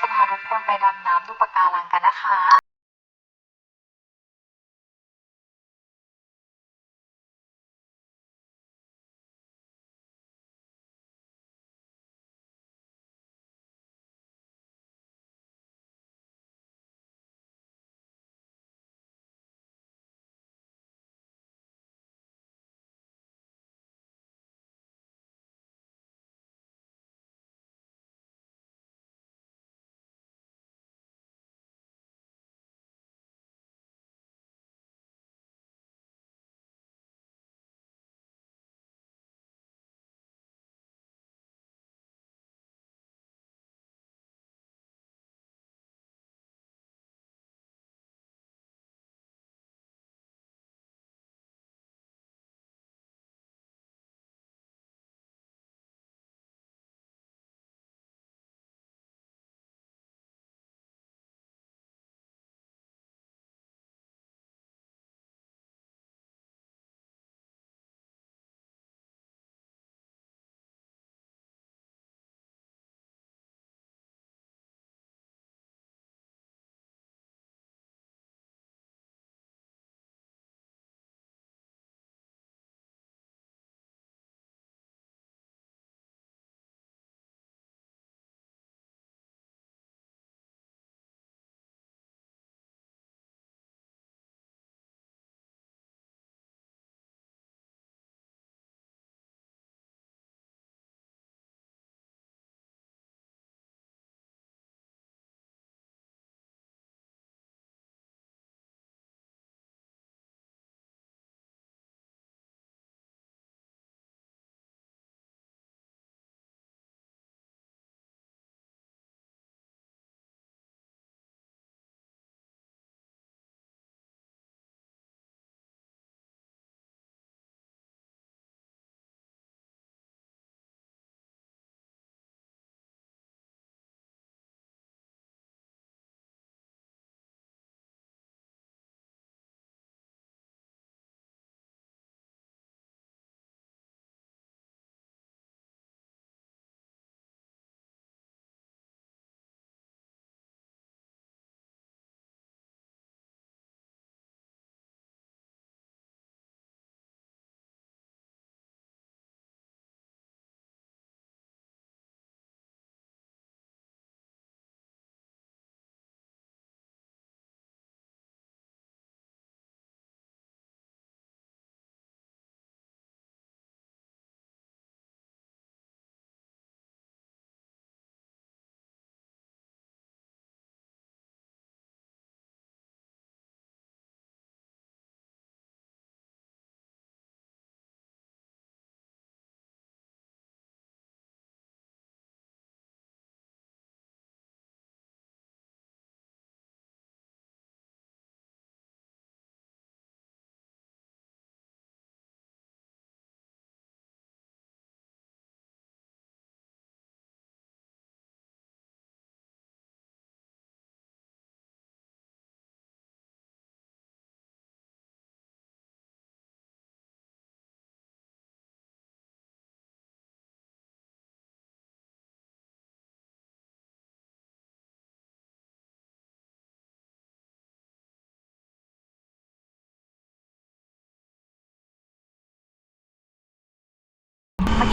จะพาทุกคนไปดำน้ำดูปะการังกันนะคะ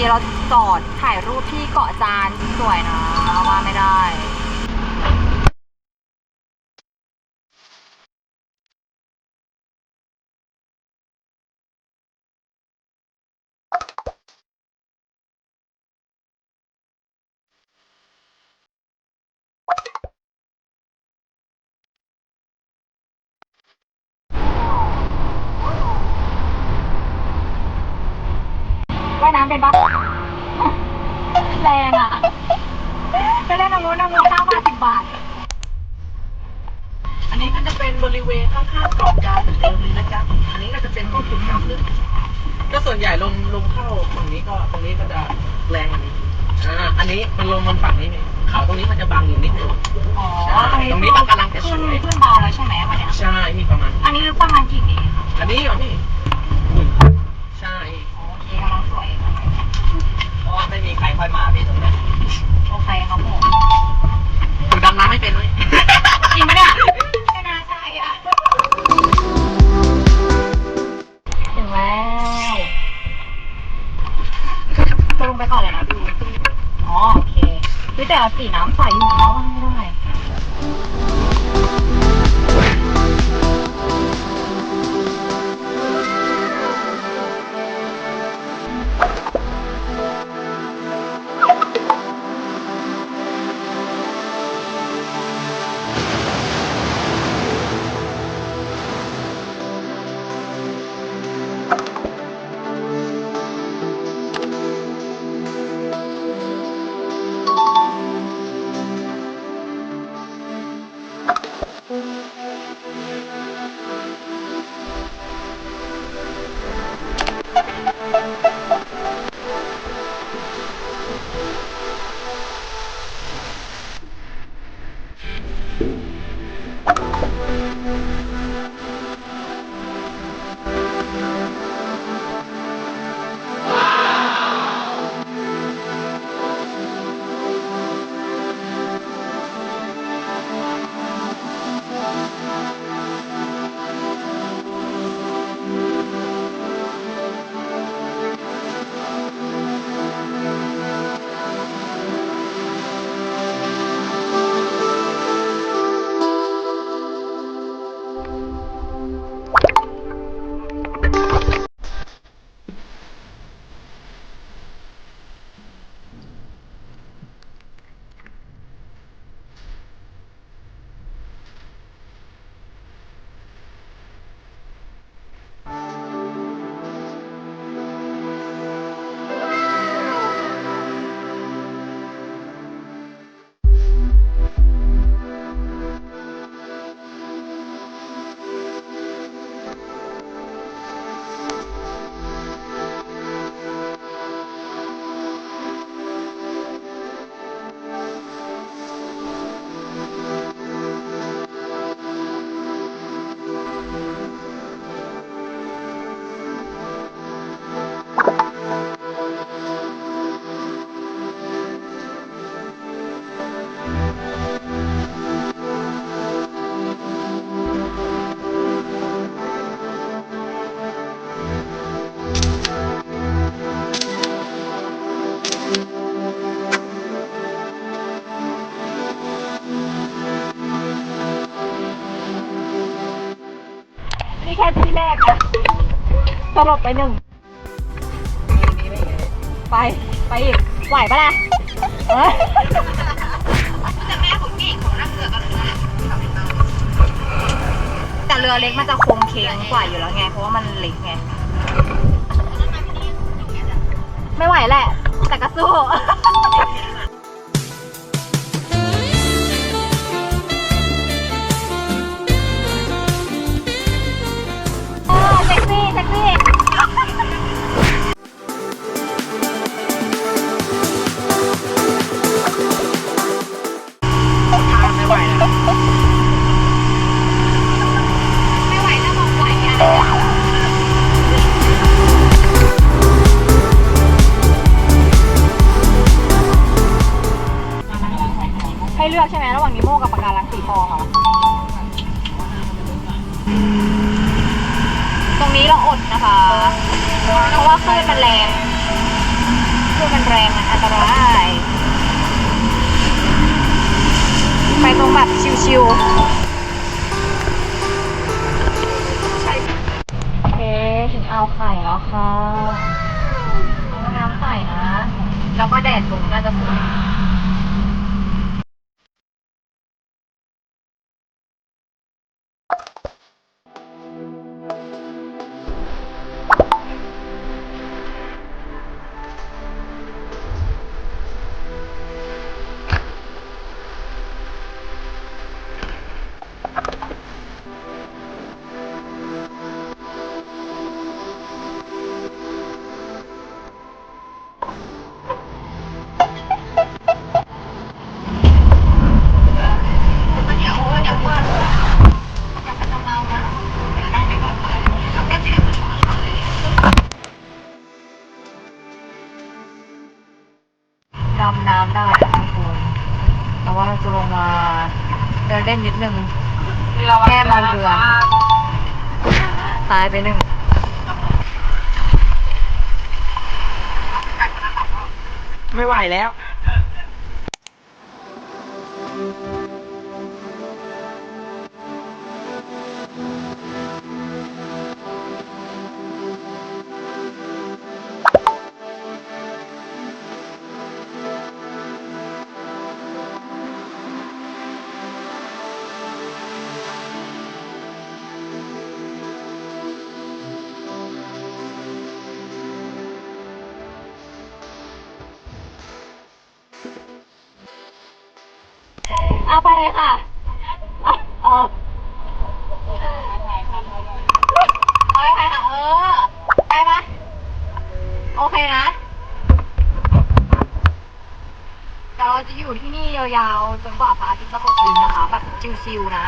เราจอดถ่ายรูปที่เกาะจานสวยนะว่าไม่ได้ว่ายน้ำเป็นปะ จ๊ะอันนี้ก็จะเป็นพวกจุดน้ำลึกก็ส่วนใหญ่ลมลมเข้าฝั่งนี้ก็ตรงนี้ก็จะแรงกว่านี้อ่าอันนี้มันลมมันฝั่งนี้นี่เขาตรงนี้มันจะบังอยู่นิดนึงอ๋อใช่ตรงนี้มันกำลังจะสขึ้นวยขึ้นมาแล้วใช่ไหมวันเนี้ยใช่นี่ประมาณ อันนี้ลึกประมาณกี่เมตรคะอันนี้เหรอพี่อืมใช่อ๋อโอเคกำลังสวย เพราะว่าไม่มีใครค่อยมาพี่ตรงนี้โอเคครับผม ผมดำน้ำไม่เป็นเลยจริงปะเนี่ย อะสีน้ สลบไปหนึ่งไป ไปอีกไหวปะล่ะเออแต่เรือเล็กมันจะคงเคงกว่าอยู่แล้วไง เพราะว่ามันเล็กไง ไม่ไหวแหละ แต่ก็สู้ ชิวๆโอเค ถึงเอาไข่แล้วค่ะน้ำใส่นะ แล้วก็แดดลงน่าจะสว ไม่ไหวแล้ว เอาไปเลยค่ะเอาเอาเอาไปค่ะเออ ไปไหมโอเคนะเดี๋ยวเราจะอยู่ที่นี่ยาวๆจนกว่าพระอาทิตย์จะตกดินนะคะ แบบชิวๆนะ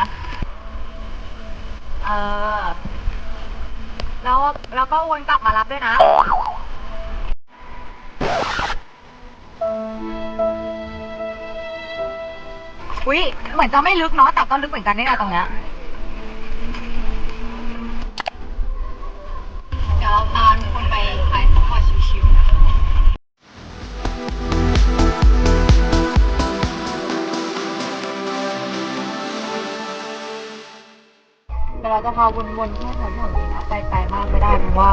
เออ แล้วแล้วก็วนกลับมารับด้วยนะ อุ้ยเหมือนจะไม่ลึกเนาะแต่ก็ลึกเหมือนกันนี่แหละตรงเนี้ยเดี๋ยวเราพาทุกคนไปขายของก่อนชิวๆนะคะเดี๋ยวเราจะพาวนๆแค่แถวๆนี้นะไปไกลมากไม่ได้เพราะว่า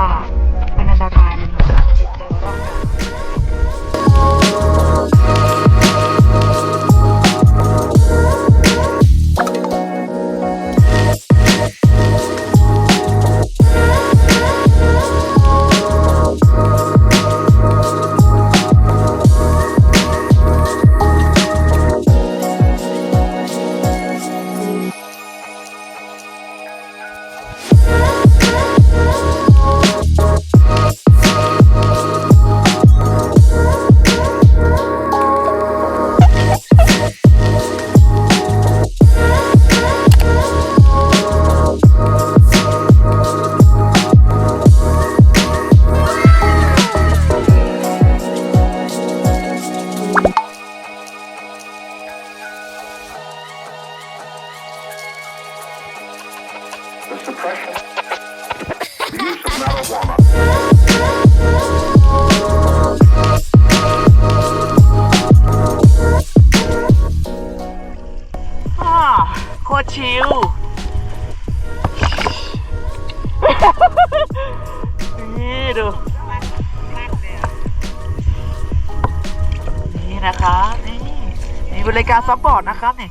การซัพพอนนะครับนี่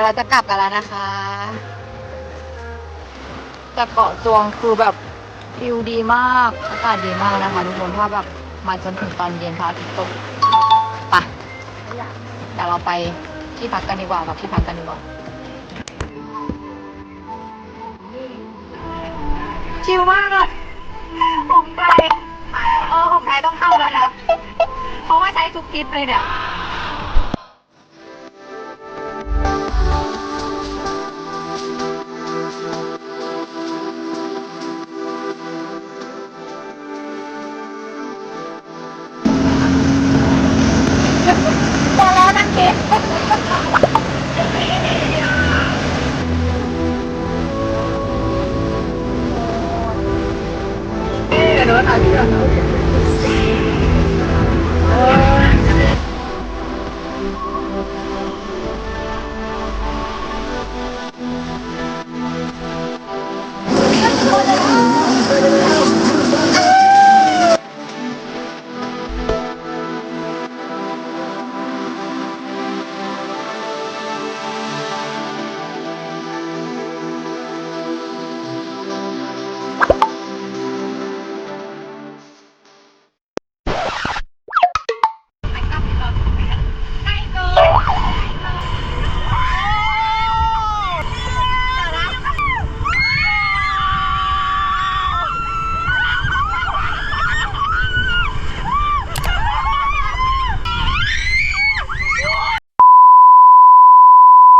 ดี๋ยวเราจะกลับกันแล้วนะคะ แต่เกาะจวงคือแบบวิวดีมากอากาศดีมากนะคะทุกคนถ้าแบบมาจนถึงตอนเย็นพระอาทิตย์ตกปะเดี๋ยวเราไปที่พักกันดีกว่ากับที่พักกันดีกว่าชิลมากเลยผมไปเออผมไทยต้องเข้าแล้วนะเพราะว่าใช้ทุกทิปเลยเนี่ย